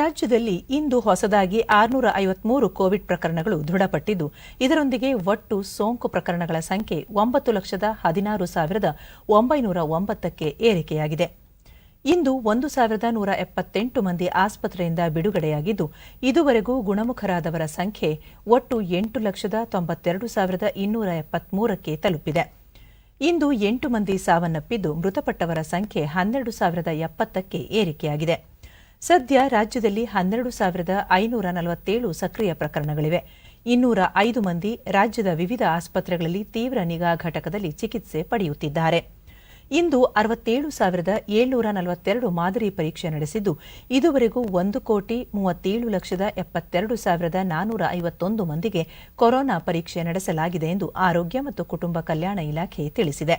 ರಾಜ್ಯದಲ್ಲಿ ಇಂದು ಹೊಸದಾಗಿ ಆರುನೂರ ಐವತ್ಮೂರು ಕೋವಿಡ್ ಪ್ರಕರಣಗಳು ದೃಢಪಟ್ಟಿದ್ದು, ಇದರೊಂದಿಗೆ ಒಟ್ಟು ಸೋಂಕು ಪ್ರಕರಣಗಳ ಸಂಖ್ಯೆ ಒಂಬತ್ತು ಲಕ್ಷದ ಹದಿನಾರು ಸಾವಿರದ ಒಂಬೈನೂರ ಒಂಬತ್ತಕ್ಕೆ ಏರಿಕೆಯಾಗಿದೆ. ಇಂದು ಒಂದು ಸಾವಿರದ ನೂರ ಎಪ್ಪತ್ತೆಂಟು ಮಂದಿ ಆಸ್ಪತ್ರೆಯಿಂದ ಬಿಡುಗಡೆಯಾಗಿದ್ದು, ಇದುವರೆಗೂ ಗುಣಮುಖರಾದವರ ಸಂಖ್ಯೆ ಒಟ್ಟು ಎಂಟು ಲಕ್ಷದ ತೊಂಬತ್ತೆರಡು ಸಾವಿರದ ಇನ್ನೂರ ಎಪ್ಪತ್ಮೂರಕ್ಕೆ ತಲುಪಿದೆ. ಇಂದು ಎಂಟು ಮಂದಿ ಸಾವನ್ನಪ್ಪಿದ್ದು, ಮೃತಪಟ್ಟವರ ಸಂಖ್ಯೆ ಹನ್ನೆರಡು ಸಾವಿರದ ಎಪ್ಪತ್ತಕ್ಕೆ ಏರಿಕೆಯಾಗಿದೆ. ಸದ್ಯ ರಾಜ್ಯದಲ್ಲಿ ಹನ್ನೆರಡು ಸಾವಿರದ ಐನೂರ ನಲವತ್ತೇಳು ಸಕ್ರಿಯ ಪ್ರಕರಣಗಳಿವೆ. ಇನ್ನೂರ ಐದು ಮಂದಿ ರಾಜ್ಯದ ವಿವಿಧ ಆಸ್ಪತ್ರೆಗಳಲ್ಲಿ ತೀವ್ರ ನಿಗಾ ಘಟಕದಲ್ಲಿ ಚಿಕಿತ್ಸೆ ಪಡೆಯುತ್ತಿದ್ದಾರೆ. ಇಂದು ಅರವತ್ತೇಳು ಸಾವಿರದ ಏಳ್ನೂರ ನಲವತ್ತೆರಡು ಮಾದರಿ ಪರೀಕ್ಷೆ ನಡೆಸಿದ್ದು, ಇದುವರೆಗೂ ಒಂದು ಕೋಟಿ ಮೂವತ್ತೇಳು ಲಕ್ಷದ ಎಪ್ಪತ್ತೆರಡು ಸಾವಿರದ ನಾನೂರ ಐವತ್ತೊಂದು ಮಂದಿಗೆ ಕೊರೋನಾ ಪರೀಕ್ಷೆ ನಡೆಸಲಾಗಿದೆ ಎಂದು ಆರೋಗ್ಯ ಮತ್ತು ಕುಟುಂಬ ಕಲ್ಯಾಣ ಇಲಾಖೆ ತಿಳಿಸಿದೆ.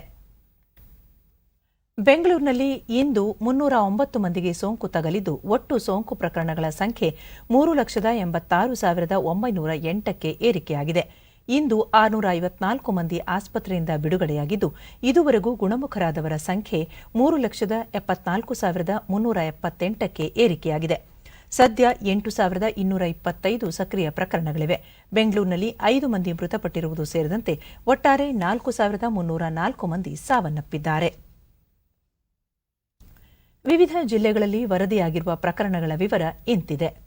ಬೆಂಗಳೂರಿನಲ್ಲಿ ಇಂದು ಮುನ್ನೂರ ಒಂಬತ್ತು ಮಂದಿಗೆ ಸೋಂಕು ತಗಲಿದ್ದು, ಒಟ್ಟು ಸೋಂಕು ಪ್ರಕರಣಗಳ ಸಂಖ್ಯೆ ಮೂರು ಲಕ್ಷದ ಎಂಬತ್ತಾರು ಸಾವಿರದ ಒಂಬೈನೂರ ಎಂಟಕ್ಕೆ ಏರಿಕೆಯಾಗಿದೆ. ಇಂದು ಆರುನೂರ ಐವತ್ನಾಲ್ಕು ಮಂದಿ ಆಸ್ಪತ್ರೆಯಿಂದ ಬಿಡುಗಡೆಯಾಗಿದ್ದು, ಇದುವರೆಗೂ ಗುಣಮುಖರಾದವರ ಸಂಖ್ಯೆ ಮೂರು ಲಕ್ಷದ ಎಪ್ಪತ್ನಾಲ್ಕು ಸಾವಿರದ ಮುನ್ನೂರ ಎಪ್ಪತ್ತೆಂಟಕ್ಕೆ ಏರಿಕೆಯಾಗಿದೆ. ಸದ್ಯ ಎಂಟು ಸಾವಿರದ ಇನ್ನೂರ ಇಪ್ಪತ್ತೈದು ಸಕ್ರಿಯ ಪ್ರಕರಣಗಳಿವೆ. ಬೆಂಗಳೂರಿನಲ್ಲಿ ಐದು ಮಂದಿ ಮೃತಪಟ್ಟಿರುವುದು ಸೇರಿದಂತೆ, ಒಟ್ಟಾರೆ ನಾಲ್ಕು ಸಾವಿರದ ಮುನ್ನೂರ ನಾಲ್ಕು ಮಂದಿ ಸಾವನ್ನಪ್ಪಿದ್ದಾರೆ. ವಿವಿಧ ಜಿಲ್ಲೆಗಳಲ್ಲಿ ವರದಿಯಾಗಿರುವ ಪ್ರಕರಣಗಳ ವಿವರ ಇಂತಿದೆ.